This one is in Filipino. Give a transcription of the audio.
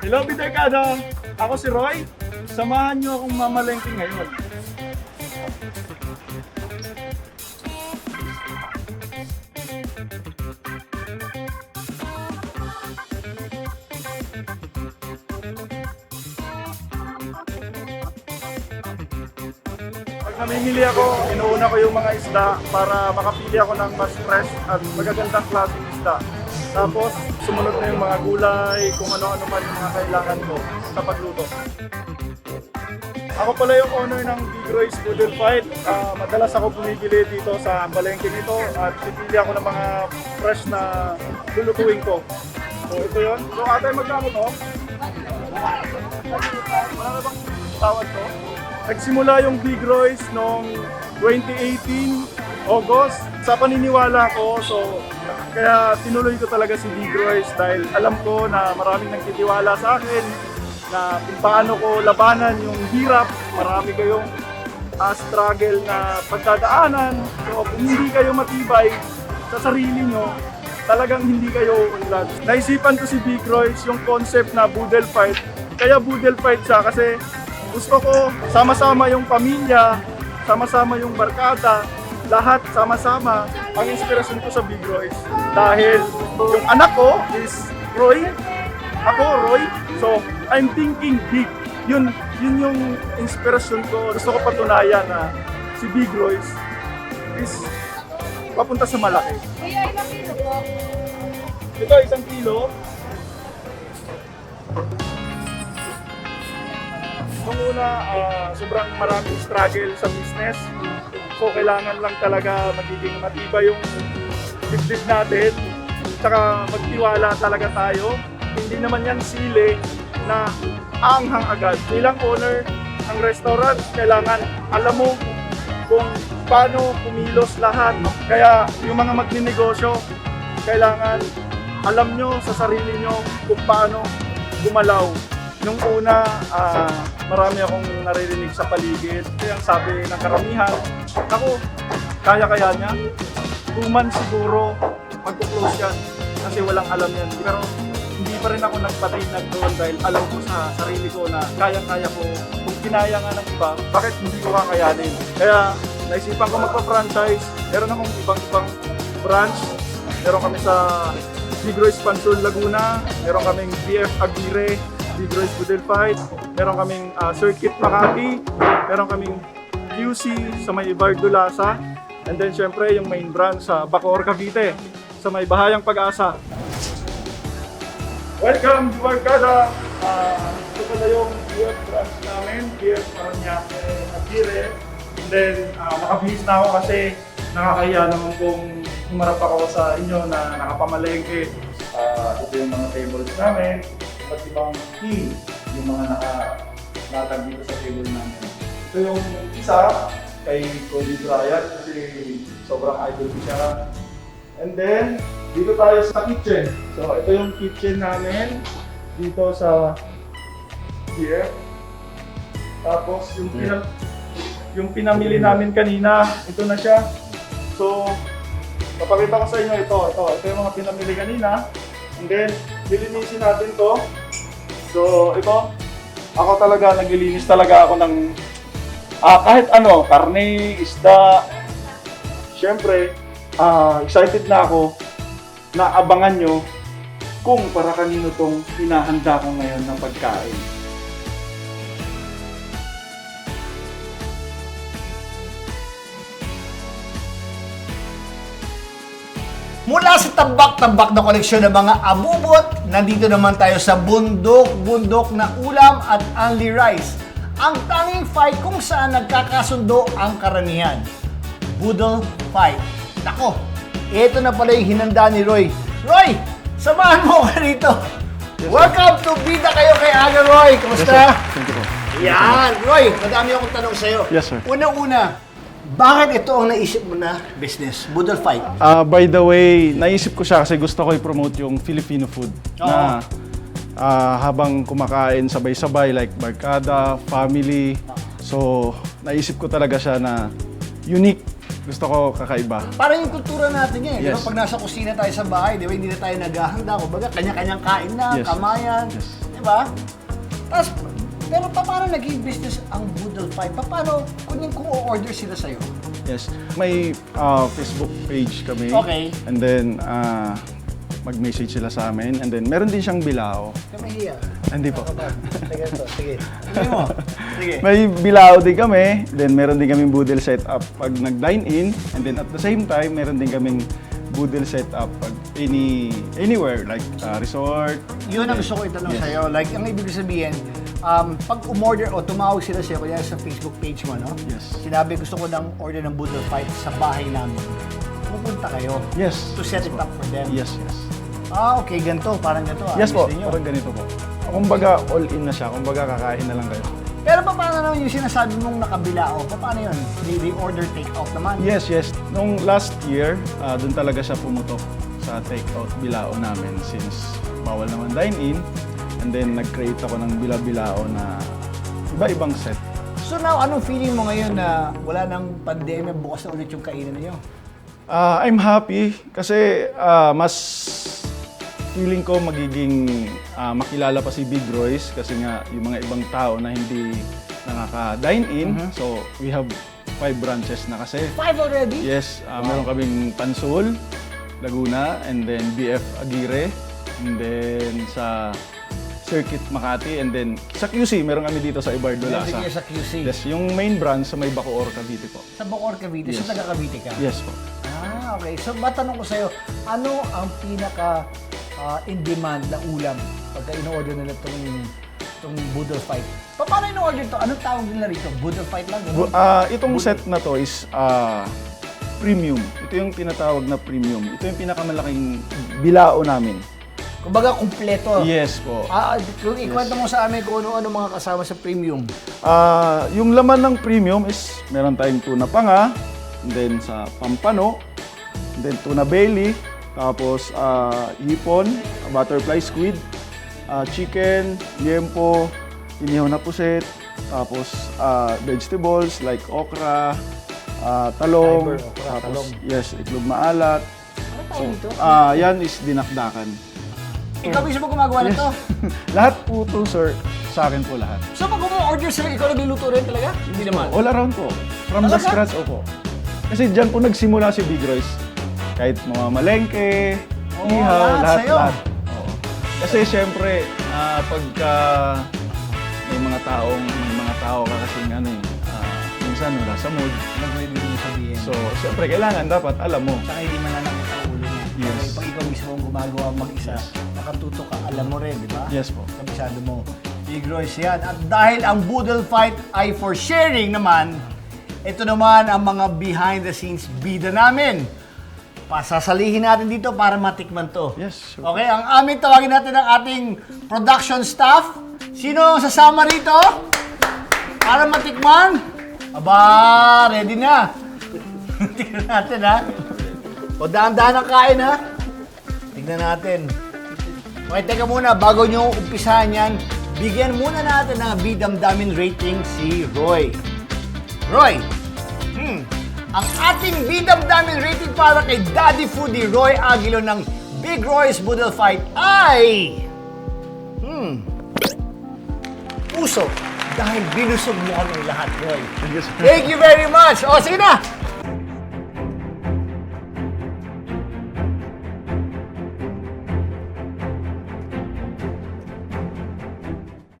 Hello, Bidekada! Ako si Roy. Samahan niyo akong mamalengke ngayon. Pag namimili ako, inuuna ko yung mga isda para makapili ako ng mas fresh at magagandang klaseng isda. Tapos, sumunod na yung mga gulay, kung ano-ano man yung mga kailangan ko sa pagluto. Ako pala yung owner ng Big Roy's Noodle Fight. Ah, madalas ako bumibili dito sa palengke nito at pipili ako ng mga fresh na lulutuin ko. So ito yun. So ate, magkano to? Wala na bang tawad to? Nagsimula yung Big Roy's noong 2018, August. Sa paniniwala ko, so kaya tinuloy ko talaga si Big Roy's dahil alam ko na maraming nagtitiwala sa akin na kung paano ko labanan yung hirap, marami kayong ah, struggle na pagdadaanan. So kung hindi kayo matibay sa sarili nyo, talagang hindi kayo unlad. Naisipan ko si Big Royce yung concept na boodle fight. Kaya boodle fight siya kasi gusto ko sama-sama yung pamilya, sama-sama yung barkada, lahat sama-sama ang inspirasyon ko sa Big Royce. Dahil yung anak ko is Roy, ako Roy, so I'm thinking big. Yun, yun yung inspirasyon ko. Gusto ko patunayan na si Big Royce is papunta sa malaki. Kuya, ilang kilo po? Ito, isang kilo. Nung una, ah, sobrang maraming struggle sa business. So, kailangan lang talaga magiging matibay yung dibdib natin. Tsaka magtiwala talaga tayo. Hindi naman yan sili na anghang agad. Bilang owner ng restaurant, kailangan alam mo kung paano kumilos lahat. Kaya yung mga magninegosyo, kailangan alam nyo sa sarili nyo kung paano gumalaw. Nung una, ah, marami akong naririnig sa paligid. Kaya ang sabi ng karamihan, ako, kaya-kaya niya. Months siguro, magpo-close yan. Kasi walang alam yan. Pero hindi pa rin ako nagpatinag doon dahil alam ko sa sarili ko na kaya-kaya ko. Kung kinaya nga ng iba, bakit hindi ko kakayanin? Kaya naisipan ko magpa-franchise. Meron akong ibang-ibang branch. Meron kami sa Royce Pansul Laguna. Meron kaming BF Aguirre, Royce Budel Fight. Meron kaming ah, Circuit Makati. Meron kaming QC sa may Ibardo Lasa. And then syempre yung main branch sa Bacoor, Cavite. Sa may Bahayang Pag-asa. Welcome to Barkada! Uh, ito pala yung BF branch namin, BF Paranaque Aguirre. And then, uh, nakabihis na ako kasi nakakahiya naman kung humarap ako sa inyo na nakapamalengke. Ah, ito yung mga tables namin, at ibang team, yung mga nakalatag dito sa table namin. Ito yung isa kay Cody Bryant kasi sobrang idol ko siya. And then, dito tayo sa kitchen. So, ito yung kitchen namin dito sa here. Tapos, yung, pinam yung pinamili namin kanina, ito na siya. So, papakita ko sa inyo ito. Ito, ito yung mga pinamili kanina. And then, lilinisin natin to. So, ito, ako talaga, naglilinis talaga ako ng ah, kahit ano, karne, isda. Siyempre, ah, excited na ako na abangan nyo kung para kanino tong hinahanda ko ngayon ng pagkain. Mula sa tambak-tambak na koleksyon ng mga abubot, nandito naman tayo sa bundok-bundok na ulam at only rice. Ang tanging fight kung saan nagkakasundo ang karamihan. Boodle fight. Nako, ito na pala yung hinanda ni Roy. Roy, samahan mo ka rito. Welcome to Bida kayo kay Aga Roy. Kumusta? Thank you po. Yan, Roy, madami akong tanong sa'yo. Yes, sir. Unang-una, bakit ito ang naisip mo na business? Boodle fight. Ah, by the way, naisip ko siya kasi gusto ko i-promote yung Filipino food na ah, habang kumakain sabay-sabay like barkada, family. So, naisip ko talaga siya na unique Gusto ko kakaiba. Parang yung kultura natin yan. Ba? Yes. Pag nasa kusina tayo sa bahay, di ba, hindi na tayo naghahanda. Kumbaga, kanya-kanyang kain na, Yes. kamayan. Yes. Di ba? Tapos, pero pa, paano naging business ang Boodle? Pa, paano, kung yung kung order sila sa'yo? Yes. May ah, Facebook page kami. Okay. And then, ah, mag-message sila sa amin. And then, meron din siyang bilao. Kamahiya. Hindi po. Sige to, sige. Sige mo. Sige. May bilao din kami. Then, meron din kaming boodle setup pag nag-dine-in. And then, at the same time, meron din kaming boodle setup pag any anywhere like ah, resort. Yun ang gusto ko itanong Yes. sa'yo. Like, ang ibig sabihin, um, pag umorder o tumawag sila sa'yo, kaya sa Facebook page mo, no? Yes. Sinabi, gusto ko ng order ng Boodle Fight sa bahay namin. Pupunta kayo Yes. to set it up for them. Yes, yes. Ah, okay, ganito. Parang ganito. ah. Yes po, ninyo. parang ganito po. Kumbaga, all in na siya. Kumbaga, kakain na lang kayo. Pero pa, paano naman yung sinasabi mong nakabilao? Pa, paano yun? They, they order take-out naman. Yes, yes. Nung last year, ah, doon talaga siya pumutok sa take-out bilao namin since bawal naman dine-in. And then, nag-create ako ng bila-bilao na iba-ibang set. So now, anong feeling mo ngayon na wala nang pandemya, bukas na ulit yung kainan niyo? Ah, I'm happy kasi ah, mas feeling ko magiging ah, makilala pa si Big Royce kasi nga yung mga ibang tao na hindi nakaka-dine-in. So, we have five branches na kasi. Five already? Yes, ah, meron kaming Pansul, Laguna, and then BF Aguirre, and then sa Circuit Makati, and then sa QC, meron kami dito sa Ibardo Meron Lasa. kayo sa QC. Yes, yung main branch sa may Bacoor, Cavite po. Sa Bacor, Cavite. So, Yes. taga Cavite ka? Yes po. Ah, okay. So, matanong ko sa'yo, ano ang pinaka ah, in-demand na ulam pagka in-order nila itong itong Boodle Fight? Pa, paano in-order to? Anong tawag nila rito? Boodle Fight lang? Bu- ah, itong set na to is ah, premium. Ito yung tinatawag na premium. Ito yung pinakamalaking bilao namin. Kumbaga, kumpleto. Yes po. Ah, kung ikwento mo sa amin kung ano-ano mga kasama sa premium. Ah, yung laman ng premium is meron tayong tuna panga, and then sa pampano, and then tuna belly, tapos ah, hipon, butterfly squid, ah, chicken, liempo, inihaw na puset, tapos ah, vegetables like okra, ah, talong, Fiber, okra, tapos talong. yes, itlog maalat. Ano tawag dito? Ah, yan is dinakdakan. Ikaw mismo gumagawa nito? lahat po to, sir, sa akin po lahat. So, pag order sila, ikaw nagluluto rin talaga? Hindi naman. All around po. From the Talaga? scratch, opo. Kasi dyan po nagsimula si Big Royce. Kahit mga malengke, Oo, ihaw, lahat lahat, sa'yo. lahat. Oo. Kasi syempre, ah, pagka may mga taong, may mga tao ka kasing ano eh, ah, minsan wala sa mood. Nag-ready mo sabihin. So, syempre, kailangan dapat alam mo. Saka hindi mananakit ang ulo. Yes. Okay, pag ikaw mismo ang gumagawa mag-isa, nakatuto ka, alam mo rin, di ba? Yes po. Kabisado mo. Big Royce yan. At dahil ang Boodle Fight ay for sharing naman, ito naman ang mga behind the scenes bida namin. Pasasalihin natin dito para matikman to. Yes, sure. Okay, ang aming tawagin natin ang ating production staff. Sino ang sasama rito? Para matikman? Aba, ready na. Tignan natin ha. O daan-daan ang kain ha. Tignan natin. Okay, teka muna, bago nyo umpisahan yan, bigyan muna natin ng bidamdamin rating si Roy. Roy, hmm, ang ating bidamdamin rating para kay Daddy Foodie Roy Aguilo ng Big Roy's Boodle Fight ay... Hmm, puso. Dahil binusog mo kami lahat, Roy. Thank you very much. O, sige na.